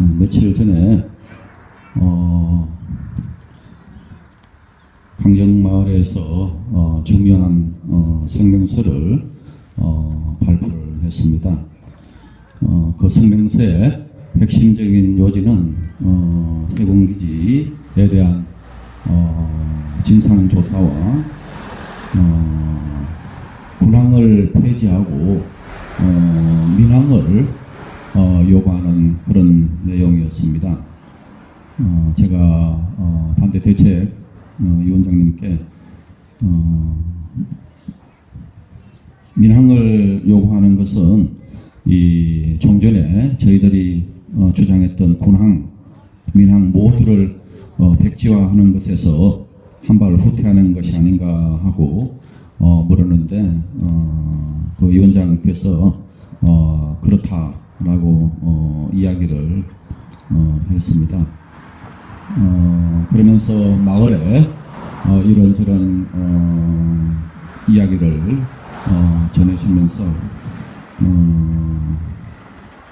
음, 며칠 전에 어, 강정마을에서 어, 중요한 어, 성명서를 어, 발표를 했습니다. 어, 그 성명서의 핵심적인 요지는 어, 해군기지에 대한 어, 진상조사와 어, 군항을 폐지하고 어, 민항을 어, 요구하는 그런 내용이었습니다. 어, 제가 어, 반대 대책 어, 위원장님께 어, 민항을 요구하는 것은 이 종전에 저희들이 어, 주장했던 군항, 민항 모두를 어, 백지화하는 것에서 한 발 후퇴하는 것이 아닌가 하고 어, 물었는데 어, 그 위원장께서 어, 그렇다 라고 어, 이야기를 어, 했습니다. 어, 그러면서 마을에 어, 이런저런 어, 이야기를 어, 전해주면서 어,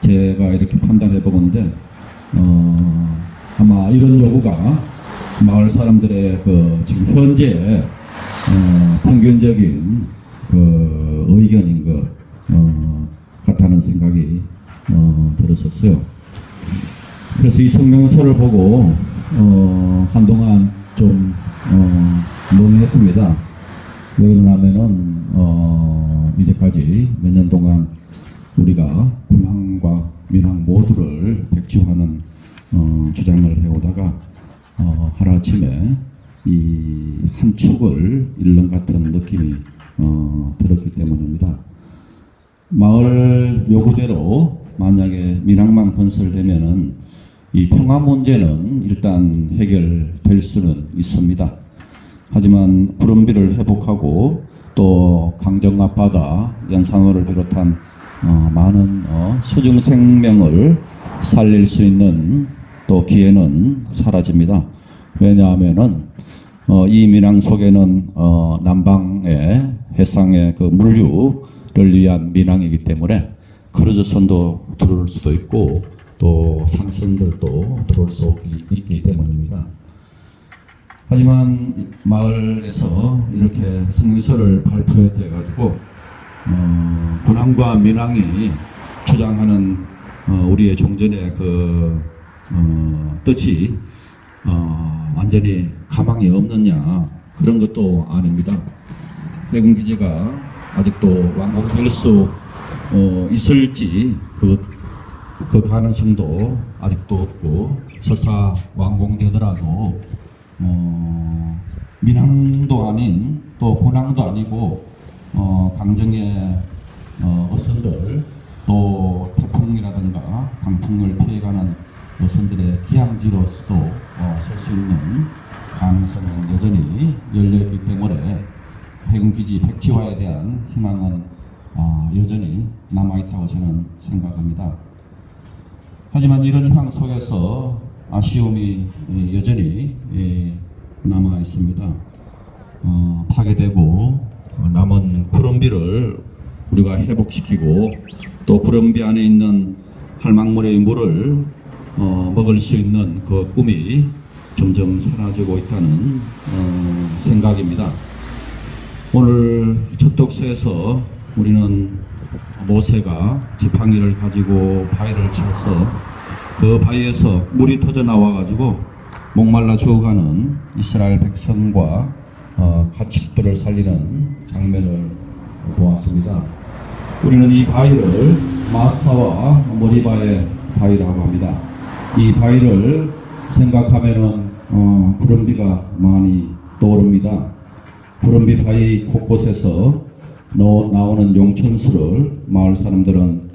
제가 이렇게 판단해 보건데 어, 아마 이런 요구가 마을 사람들의 그 지금 현재 어, 평균적인 그 의견인 것 어, 같다는 생각이 어, 들었었어요. 그래서 이 성명서를 보고 어, 한동안 좀 어, 논의했습니다. 왜 그러냐면은 어, 이제까지 몇 년 동안 우리가 군항과 민항 모두를 백지화하는 어, 주장을 해오다가 어, 하루아침에 이 한 축을 잃는 같은 느낌이 어, 들었기 때문입니다. 마을 요구대로 만약에 민항만 건설되면은 이 평화 문제는 일단 해결될 수는 있습니다. 하지만 구름비를 회복하고 또 강정 앞바다 연산호를 비롯한 어, 많은 어, 수중 생명을 살릴 수 있는 또 기회는 사라집니다. 왜냐하면은 어, 이 민항 속에는 어, 남방의 해상의 그 물류를 위한 민항이기 때문에 크루즈선도 들어올 수도 있고 또 상선들도 들어올 수 있기 때문입니다. 하지만 마을에서 이렇게 성명서를 발표해 가지고 어, 군항과 민항이 주장하는 어, 우리의 종전의 그 어, 뜻이 어, 완전히 가망이 없느냐 그런 것도 아닙니다. 해군 기지가 아직도 완공될 수 어, 있을지 그, 그 가능성도 아직도 없고 설사 완공되더라도 어, 민항도 아닌 또 군항도 아니고 어, 강정의 어, 어선들 또 태풍이라든가 강풍을 피해가는 어선들의 기항지로서도 어, 설수 있는 가능성은 여전히 열려있기 때문에 해군기지 백지화에 대한 희망은 어, 여전히 남아있다고 저는 생각합니다. 하지만 이런 상황 속에서 아쉬움이 예, 여전히 예, 남아 있습니다. 어, 파괴되고 어, 남은 구름비를 우리가 회복시키고 또 구름비 안에 있는 할망물의 물을 어, 먹을 수 있는 그 꿈이 점점 사라지고 있다는 어, 생각입니다. 오늘 첫 독서에서 우리는 모세가 지팡이를 가지고 바위를 쳐서 그 바위에서 물이 터져 나와 가지고 목말라 죽어가는 이스라엘 백성과 어, 가축들을 살리는 장면을 보았습니다. 우리는 이 바위를 마사와 머리바의 바위라고 합니다. 이 바위를 생각하면은 어, 구름비가 많이 떠오릅니다. 구름비 바위 곳곳에서 너- 나오는 용천수를 마을 사람들은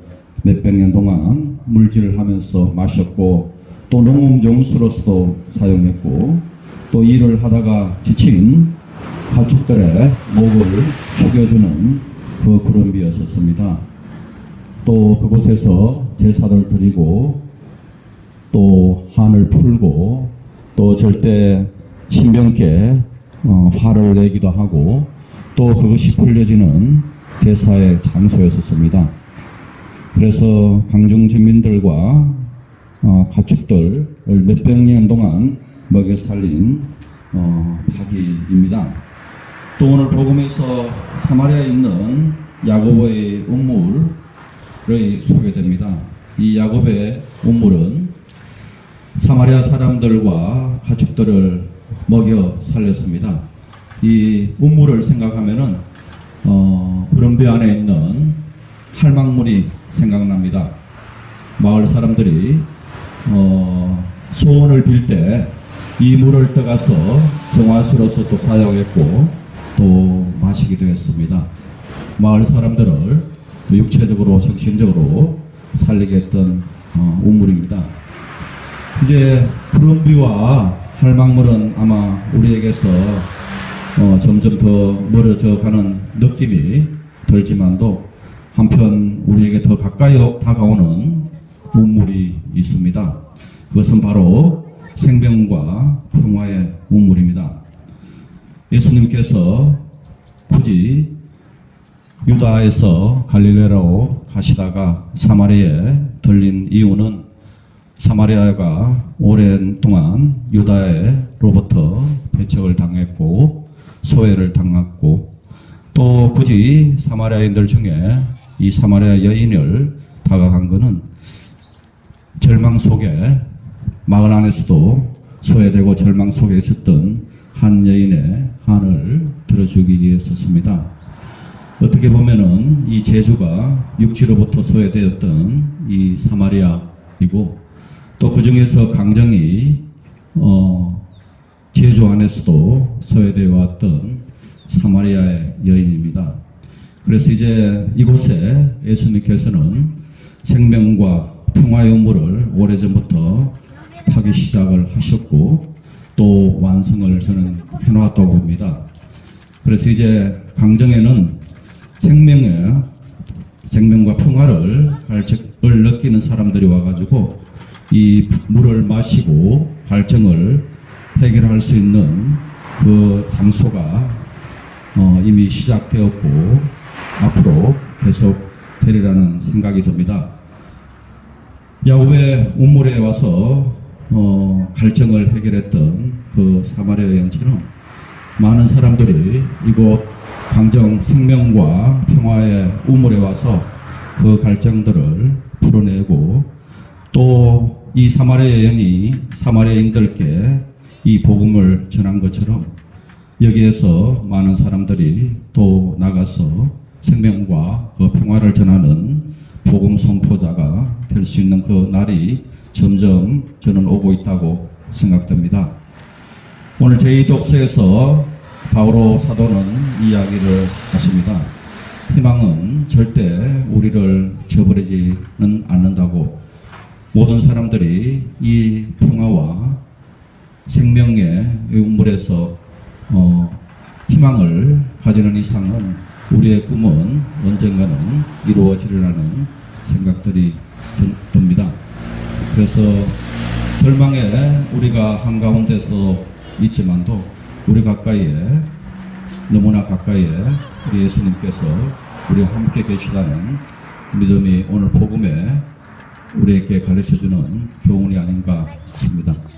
몇백 년 동안 물질을 하면서 마셨고 또 농업 용수로서도 사용했고 또 일을 하다가 지친 가축들의 목을 죽여주는 그 구름비였었습니다. 또 그곳에서 제사를 드리고 또 한을 풀고 또 절대 신병께 어, 화를 내기도 하고 또 그것이 풀려지는 제사의 장소였었습니다. 그래서 강중 주민들과 어, 가축들을 몇백 년 동안 먹여 살린 어, 파기입니다. 또 오늘 복음에서 사마리아에 있는 야고보의 운물이 소개됩니다. 이 야고보의 운물은 사마리아 사람들과 가축들을 먹여 살렸습니다. 이 운물을 생각하면은 어, 구름비 안에 있는 할망물이 생각납니다. 마을 사람들이 어, 소원을 빌 때 이 물을 떠가서 정화수로서 또 사용했고 또 마시기도 했습니다. 마을 사람들을 육체적으로 정신적으로 살리게 했던 어, 우물입니다. 이제 구름비와 할망물은 아마 우리에게서 어, 점점 더 멀어져 가는 느낌이 들지만도 한편 우리에게 더 가까이 다가오는 우물이 있습니다. 그것은 바로 생명과 평화의 우물입니다. 예수님께서 굳이 유다에서 갈릴레로 가시다가 사마리아에 들린 이유는 사마리아가 오랜 동안 유다로부터 배척을 당했고 소외를 당했고 또 굳이 사마리아인들 중에 이 사마리아 여인을 다가간 것은 절망 속에 마을 안에서도 소외되고 절망 속에 있었던 한 여인의 한을 들어주기 위해서습니다. 어떻게 보면은 이 제주가 육지로부터 소외되었던 이 사마리아이고 또 그 중에서 강정이 어 제주 안에서도 소외되어 왔던 사마리아의 여인입니다. 그래서 이제 이곳에 예수님께서는 생명과 평화의 우물을 오래전부터 파기 시작을 하셨고 또 완성을 저는 해놓았다고 봅니다. 그래서 이제 강정에는 생명의 생명과 평화를 갈증을 느끼는 사람들이 와가지고 이 물을 마시고 갈증을 해결할 수 있는 그 장소가 어, 이미 시작되었고 앞으로 계속 되리라는 생각이 듭니다. 야곱의 우물에 와서 어, 갈증을 해결했던 그 사마리아 여행처럼 많은 사람들이 이곳 강정 생명과 평화의 우물에 와서 그 갈증들을 풀어내고 또 이 사마리아 여인이 사마리아인들께 이 복음을 전한 것처럼 여기에서 많은 사람들이 또 나가서 생명과 그 평화를 전하는 복음 선포자가 될 수 있는 그 날이 점점 저는 오고 있다고 생각됩니다. 오늘 제2 독서에서 바오로 사도는 이야기를 하십니다. 희망은 절대 우리를 저버리지는 않는다고 모든 사람들이 이 평화와 생명의 우물에서 어, 희망을 가지는 이상은 우리의 꿈은 언젠가는 이루어지리라는 생각들이 듭니다. 그래서 절망에 우리가 한가운데서 있지만도 우리 가까이에 너무나 가까이에 우리 예수님께서 우리와 함께 계시다는 믿음이 오늘 복음에 우리에게 가르쳐주는 교훈이 아닌가 싶습니다.